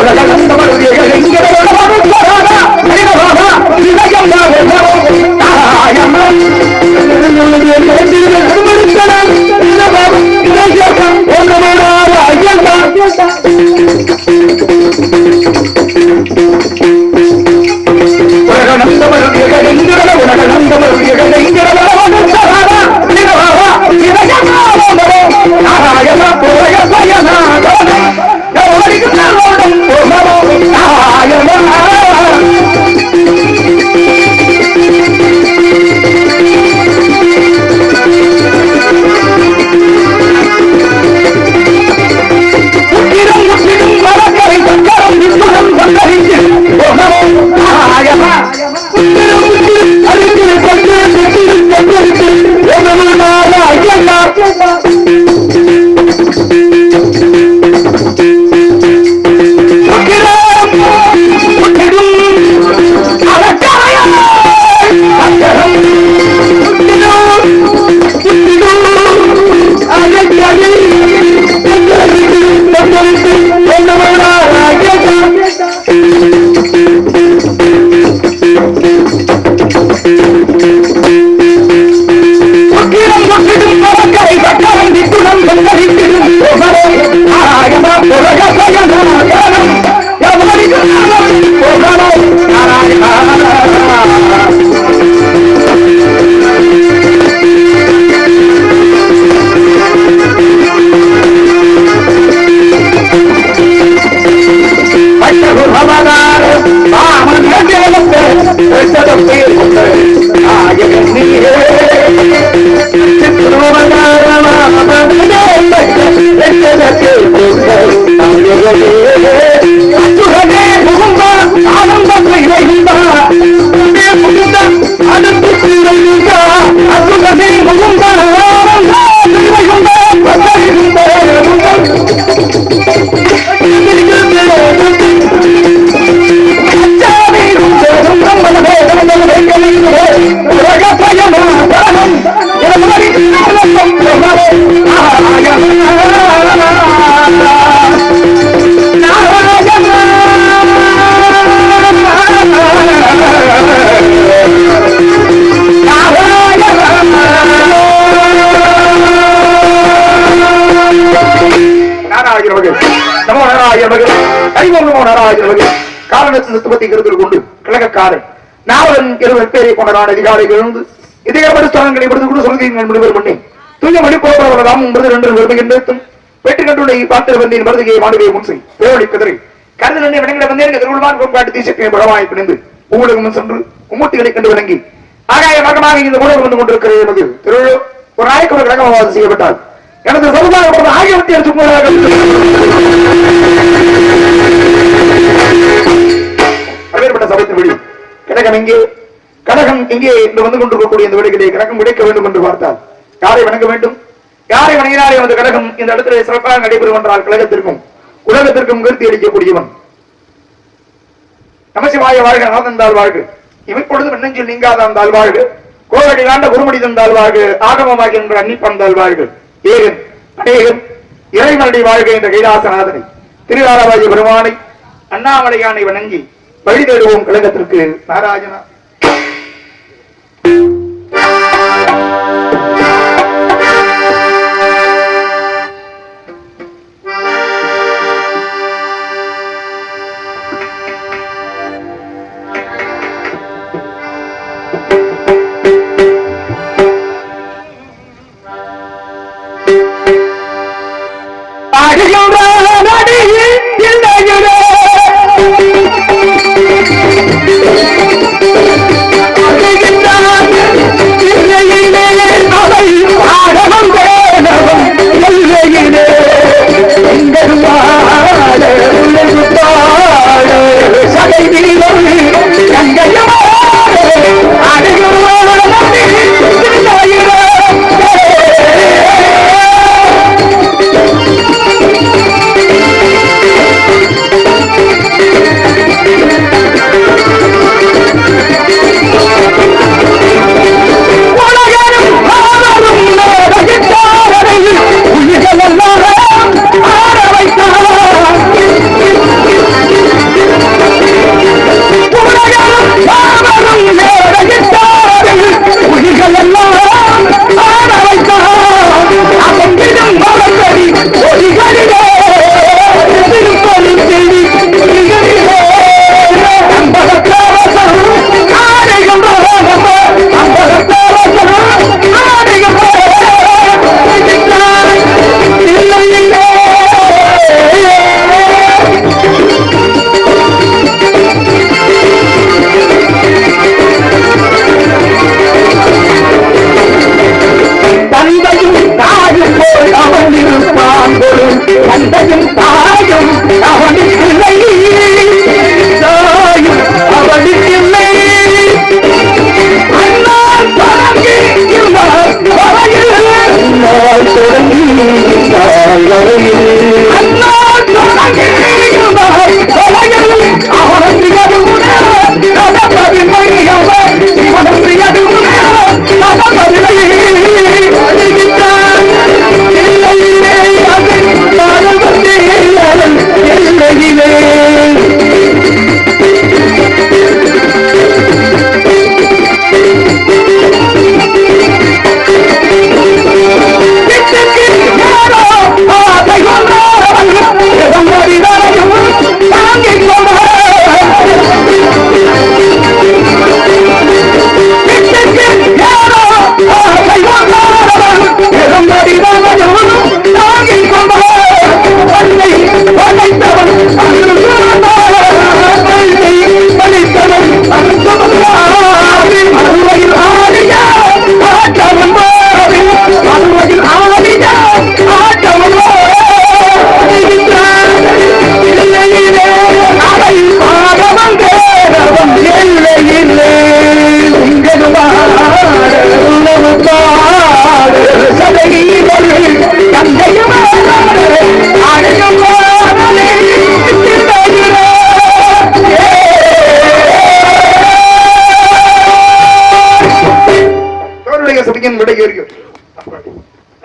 ¡Vamos! ¡Vamos! கருத்தில் நாவலன் இருவர் பேரை கொண்டதான அதிகாரிகள் இருந்து இதே பரிஸ்தானங்களை விடுத்து கூட சொல்கிறீர்கள் முடிவர் பண்ணி தூய மணி போகிறவர்களாம் உங்களது ரெண்டு விரும்புகின்றதும் வெற்றி கண்டுடைய பாத்திர வந்தியின் மருதுகை முன் செய். பேரொழி குதிரை கருதல் என்னை வணங்கிட வந்தேன் திருவிழான் கொண்டாட்டு தீசத்தை படமாய் பிணைந்து ஊடகம் சென்று உம்மூட்டிகளை கண்டு விளங்கி ஆகாய மகமாக இந்த ஊடகம் வந்து கொண்டிருக்கிறது என்பது திருவிழா ஒரு நாய்க்கு ஒரு கிரகவாதம் செய்யப்பட்டார். எனது சமுதாயம் ஆகியவற்றை எடுத்துக் அப்பேற்பட்ட சபைத்து விடி. கடகம் எங்கே கழகம் எங்கே என்று வந்து கொண்டிருக்கக்கூடிய இந்த விடைகளை கிழக்கம் விடைக்க வேண்டும் என்று பார்த்தால் யாரை வணங்க வேண்டும்? யாரை வணங்கினாரே அந்த கழகம் இந்த இடத்திலே சிறப்பாக நடைபெறும் என்றால் கழகத்திற்கும் உலகத்திற்கும் கருத்தி அளிக்கக்கூடியவன். நமசிவாய வாழ்க நாதந்தால் வாழ்க. இமைப்பொழுது நெஞ்சில் நீங்காத அந்தால் வாழ்க கோவடி காண்ட குருமடி தந்தால் வாழ்க. ஆகமமாகி என்ற அன்னிப்பந்தால் வாழ்க. ஏகன் அநேகன் இறைவனடி வாழ்க என்ற கைலாசநாதனை. திருவாரவாஜி பெருமானை அண்ணாமலையானை வணங்கி வழி தேடுவோம் கழகத்திற்கு நாராயணா.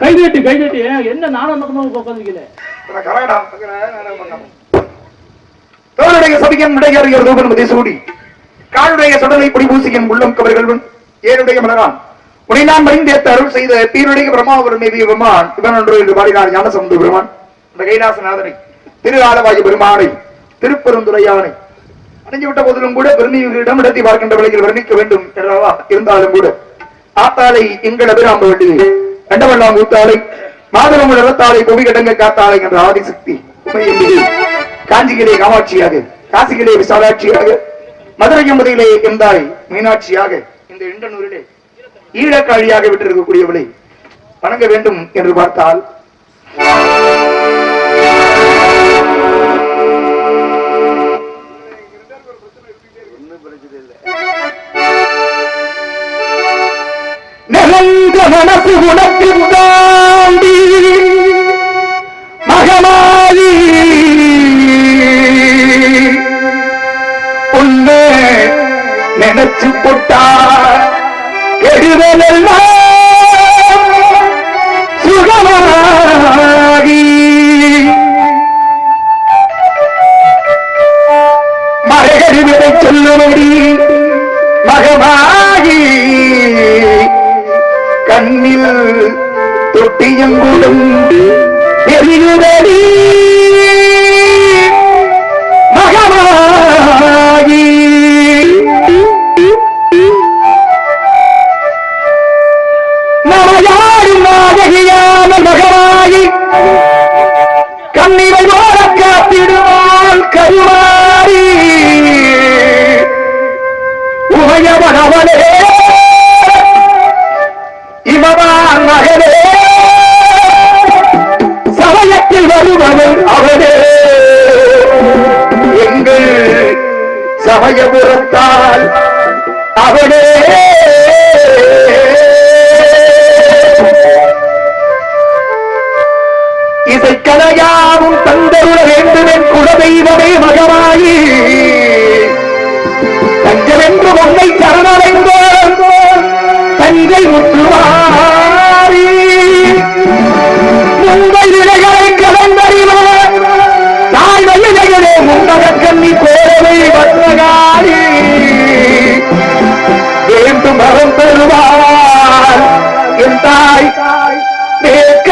கைதட்டி கைதட்டி. என்ன நானும் பக்கமா உட்காந்துருக்கல தோளுடைய சபையின் விடை ஏறியது என்பதை சூடி. காலுடைய சுடலை பொடி பூசியின் உள்ளம் கவர்கள் ஏனுடைய மலரான். உனை நான் அருள் செய்த பீருடைய பிரம்மாவரும் மீதிய பெருமான் இவன் ஒன்று என்று பாடினார் ஞானசமுது பெருமான். அந்த கைலாசநாதனை திரு ஆலவாயு பெருமானை திருப்பெருந்துரையானை. அடைஞ்சு விட்ட போதிலும் கூட பெருமையிடம் இடத்தை பார்க்கின்ற விலையில் வர்ணிக்க வேண்டும். என்றவா இருந்தாலும் கூட. ஆத்தாளை எங்கள் அபிராம்ப வேண்டியது கண்டவெல்லாம் ஊத்தாளை மாதவம் இடத்தாளை புவி கடங்க காத்தாளை என்ற ஆதிசக்தி. உண்மையில் காமாட்சியாக காசியிலே விசாலாட்சியாக மதுரை எம்பதியிலே எந்தாய் மீனாட்சியாக இந்த எண்டனூரிலே ஈழக்காழியாக விட்டிருக்கக்கூடியவளை வணங்க வேண்டும் என்று பார்த்தால் நிலந்த மனசு உனக்கு தாண்டி மகமாயி. உன்னை நினைச்சு போட்டா கெடுதலெல்லாம் சுகமாகி. மறைகடிவிடை சொல்லும்படி എങ്കുടും എറിയുകടി മഹമാകി നമയാരും നാടകിയാണ് മഹ சமயபுரத்தால் அவனே இசைக்கலையாவும் தந்தருள வேண்டும் என் குலதெய்வமே மகமாயி. தஞ்சமென்று உன்னை சரணடைந்தோம் தஞ்சை முற்றுவாரி உங்கள் நிலைகளை கலந்தறிவார் தாய் வயதைகளே முன்னக கண்ணி போரவை வந்தகாரி வேண்டும் மரம் பெறுவார் என் தாய் கேட்டு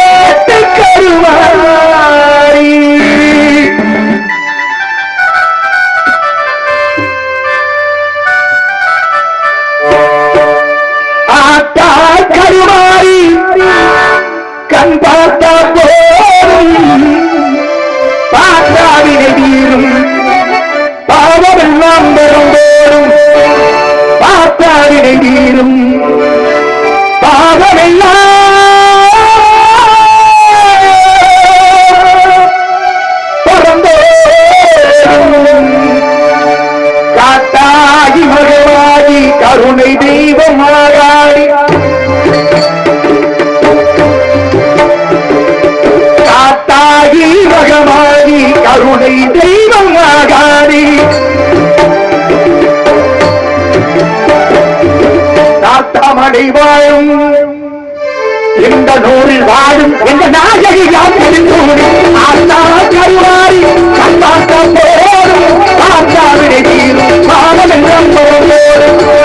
காத்தாமடை வாழும் இந்த நூறில் வாழும் இந்த நாயகி யாத்திரி ஆத்தா கருவாரி கண்டாட்டம் போடும் ஆத்தாவிடை தீரும் காலம் எல்லாம் போடும்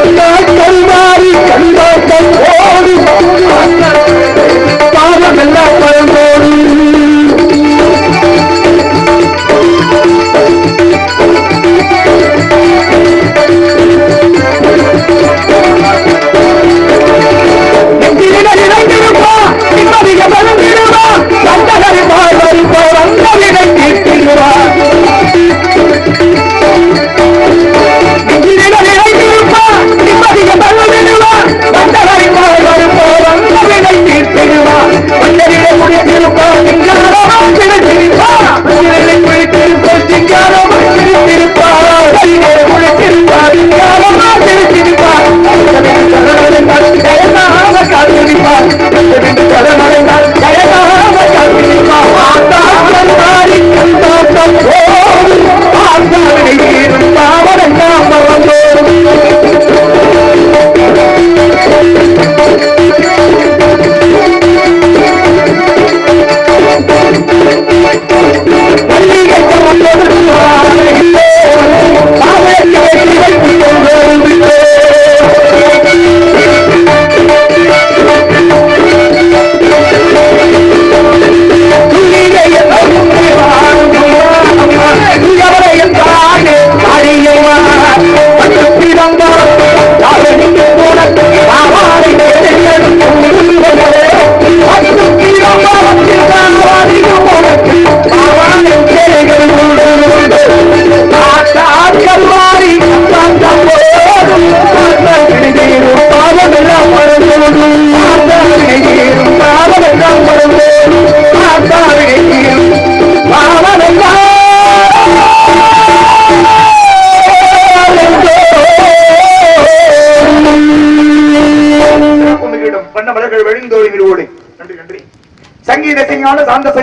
together.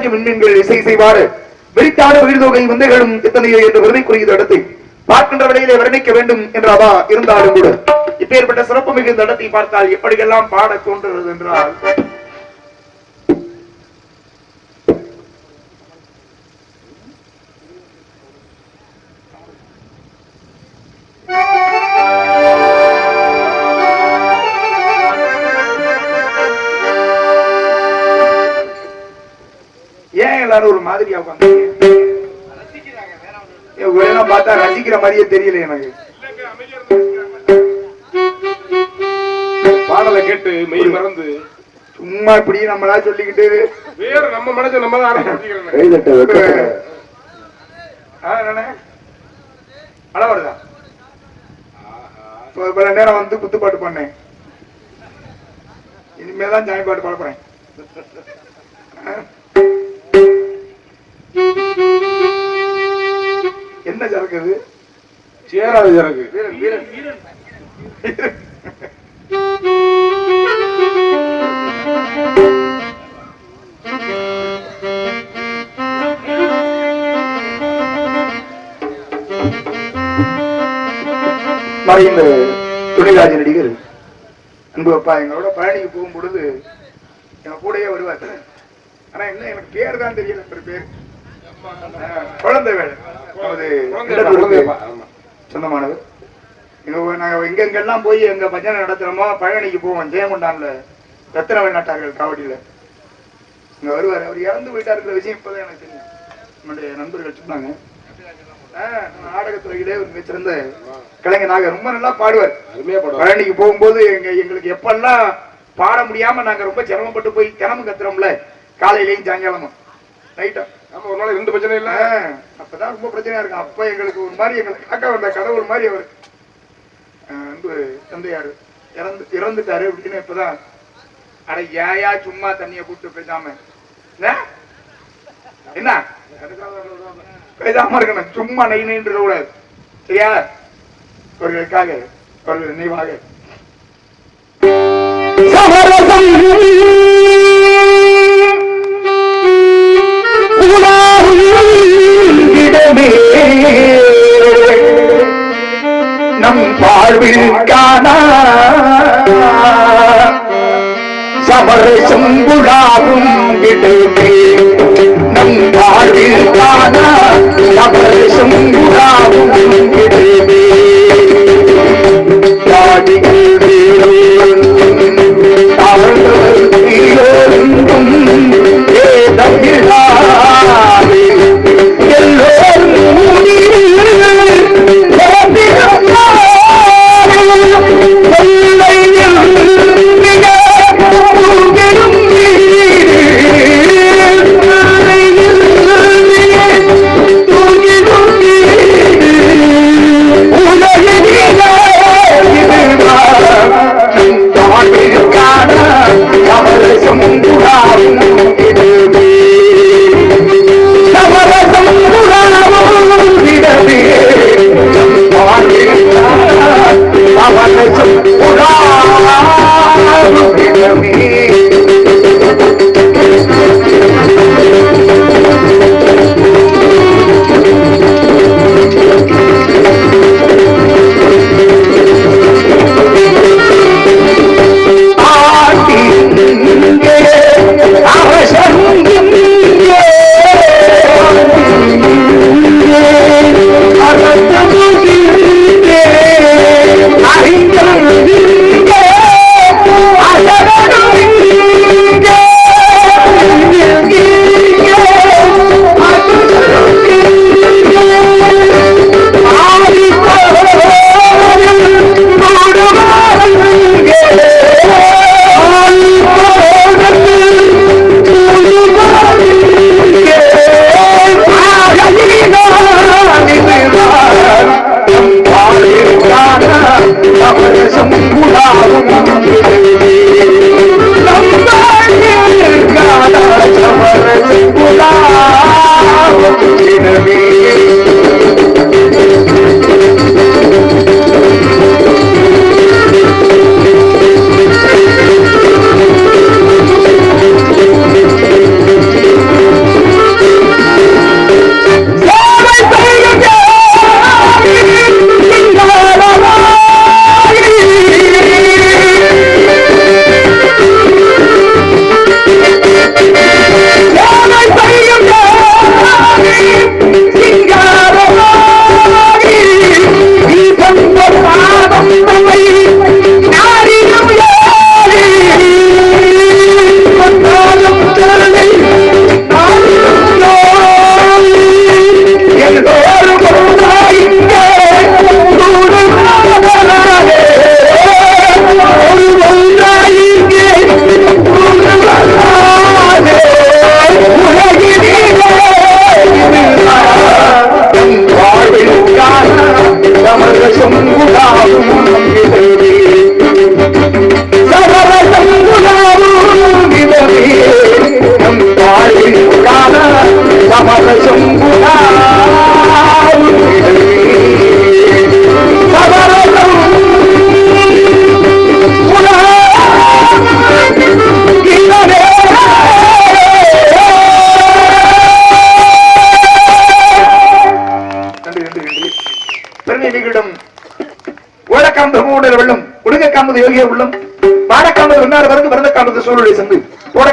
சிங்கான விண்மீன்கள் மின்மீன்கள் இசை செய்வாறு வெளித்தாடு உயிர் தொகை விந்தைகளும் எத்தனையோ என்று விருதைக்குரிய இடத்தை பார்க்கின்ற விலையிலே வர்ணிக்க வேண்டும் என்ற அவா இருந்தாலும் கூட. இப்பேற்பட்ட சிறப்பு மிகுந்த இடத்தை பார்த்தால் எப்படியெல்லாம் பாட தோன்றுகிறது என்றால். எல்லாரும் ஒரு மாதிரியா உட்காந்து பார்த்தா ரசிக்கிற மாதிரியே தெரியல எனக்கு. பாடலை கேட்டு மெய் மறந்து சும்மா இப்படி நம்மளா சொல்லிக்கிட்டு. வேற நம்ம மனசை நம்ம தான் நேரம் வந்து குத்துப்பாட்டு பண்ணேன் இனிமேதான் ஜாமி பாட்டு பாட போறேன். என்ன சரக்கு அது சேராது சரக்கு. மறைந்த துணைராஜ நடிகர் அன்பு அப்பா எங்களோட பழனிக்கு போகும் பொழுது என் கூடயே வருவார். ஆனா என்ன எனக்கு பேர் தான் தெரியல பேர். குழந்தை வேலை. நமது நாங்க எங்கெங்கெல்லாம் போய் எங்க பஜனை நடத்துறோமோ பழனிக்கு போவோம். ஜெயங்கொண்டான்ல ரத்தின நாட்டார்கள் காவடியில. இங்க வருவார். அவர் இறந்து போயிட்டாருங்கிற விஷயம் இப்பதான் எனக்கு தெரியும். நம்முடைய நண்பர்கள் சொன்னாங்க. நாடகத்துறையிலே ஒரு மிகச்சிறந்த கலைஞனாக ரொம்ப நல்லா பாடுவார். பழனிக்கு போகும்போது எங்க எங்களுக்கு எப்பெல்லாம் பாட முடியாம நாங்க ரொம்ப சிரமப்பட்டு போய் தினமும் கத்துறோம்ல காலையிலயும் சாயங்காலமும். ரைட்டா ஆமா ஒரு நாளைக்கு ரெண்டு பிரச்சனை இல்ல. அப்பதான் ரொம்ப பிரச்சனையா இருக்கும். அப்ப எங்களுக்கு ஒரு மாதிரி எங்களை காக்க வந்த கடவுள் மாதிரி அவர். ஆஹ், அன்பு தந்தையாரு. இறந்து இறந்துட்டாரு அப்படின்னு இப்பதான். அட ஏயா சும்மா தண்ணிய கூப்பிட்டு பேசாம. என்ன? பேசாம இருக்கணும். சும்மா நெய் நின்று கூடாது சரியா? அவர்களுக்காக அவர்கள் நினைவாக. சமரசம். வாழ்வில் காணா சமரசம் உலாவும் நம் வாழ்வில் காணா சமரசம் உலாவும்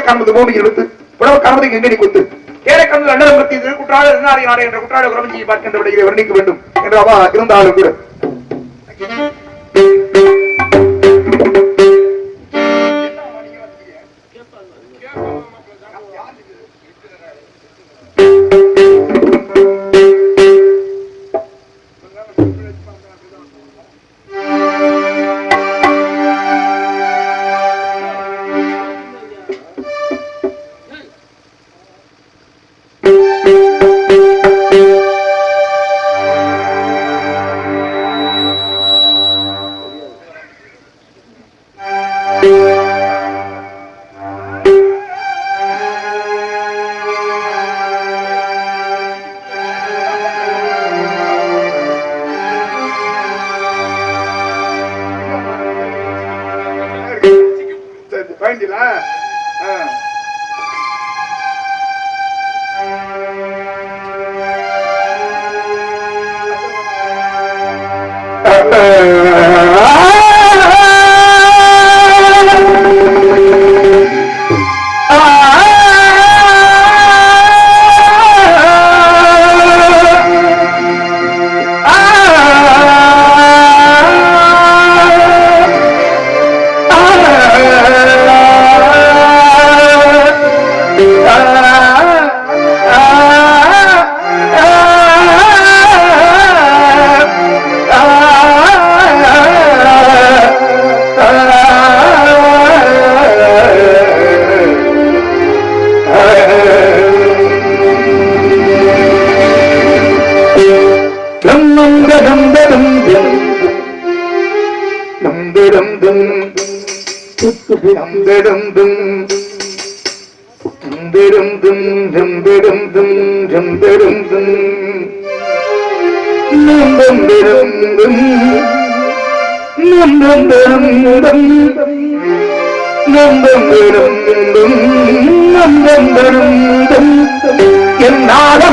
ಕಾಣಬಹುದು ಭೂಮಿಗೆ ಇರುತ್ತೆ புடவ காமதிக்கு எங்கடி குத்து? ஏழைக்கண்ணில் அண்ணலம் குத்தி குற்றாள என்ற குற்றாள குரவஞ்சியை பார்க்கின்ற விடையை வர்ணிக்க வேண்டும். என்று அவா இருந்தாலும் கூட. ദും ദും ദും ദും ദും ദും ദും ദും ദും ദും നന്ദം ദും ദും നന്ദം ദും ദും നന്ദം ദും ദും നന്ദം ദും ദും എന്നാലും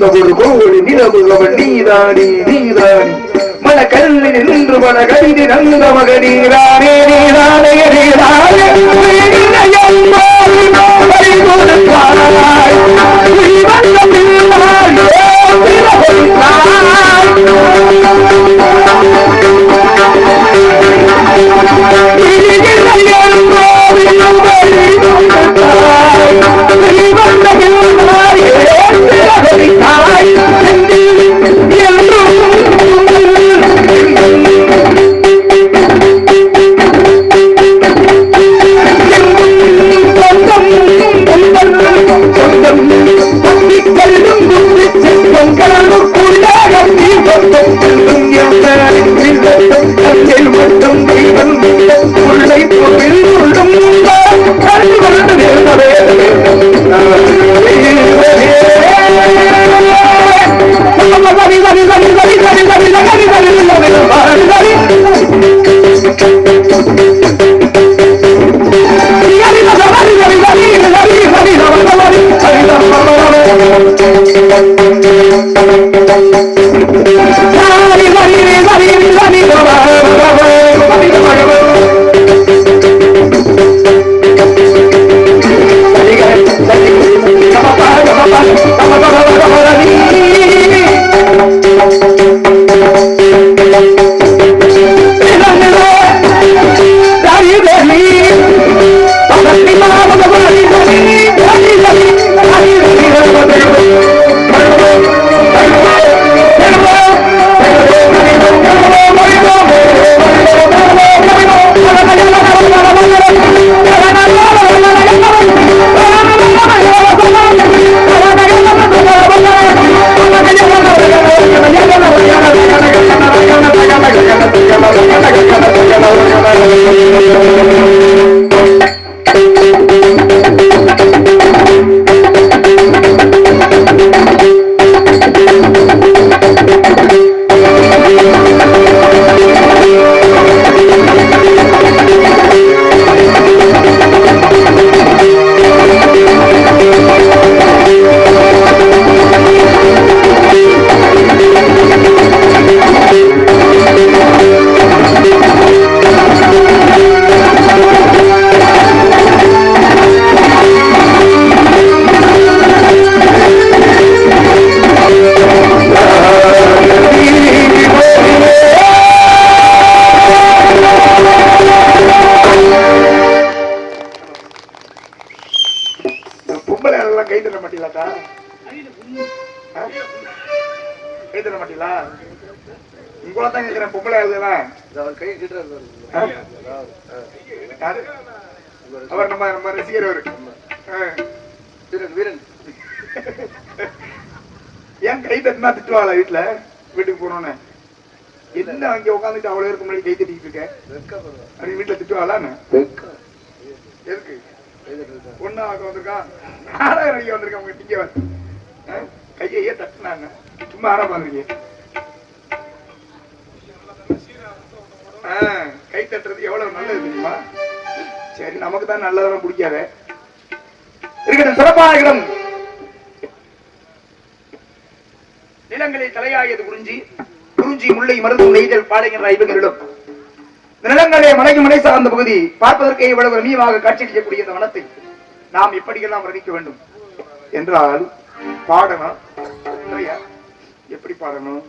என்பதொரு மூவொரு நிலவுள்ளவன் நீதாடி நீதாடி மன கல்லில் நின்று மன கவிதை நந்த மகனீரானே நீரானே நீரானே தட்டினா திட்டுவாளா வீட்டுல வீட்டுக்கு போனோன்னு என்ன அங்க உட்காந்துட்டு அவ்வளவு இருக்கும் முன்னாடி கை தட்டிட்டு இருக்க? வெக்கப்படுறா வீட்டுல திட்டுவாளான்னு? எதுக்கு? கை தட்டுறதா ஒன்னா வந்திருக்கான் நாலாயிரம் ஐயா வந்திருக்கான் உங்க திங்க வந்து. ஆ? கையையே தட்டுனாங்க. சும்மா ஆட பாருங்க கை தட்டுறது எவ்வளவு நல்லது தெரியுமா? சரி நமக்கு தான் நல்லதெல்லாம் பிடிக்காத. இருக்கட்டும் சிறப்பாக இருக்கணும் நிலங்களை தலையாயது குறிஞ்சி குறிஞ்சி முல்லை மருந்து நெய்தல் பாடைகின்ற ஐவங்களிலும் இந்த நிலங்களே மலைக்கு மலை சார்ந்த பகுதி பார்ப்பதற்கே இவ்வளவு ரம்மியமாக காட்சியளிக்கக்கூடிய இந்த வனத்தை நாம் எப்படியெல்லாம் வர்ணிக்க வேண்டும்? என்றால் பாடணும். எப்படி பாடணும்?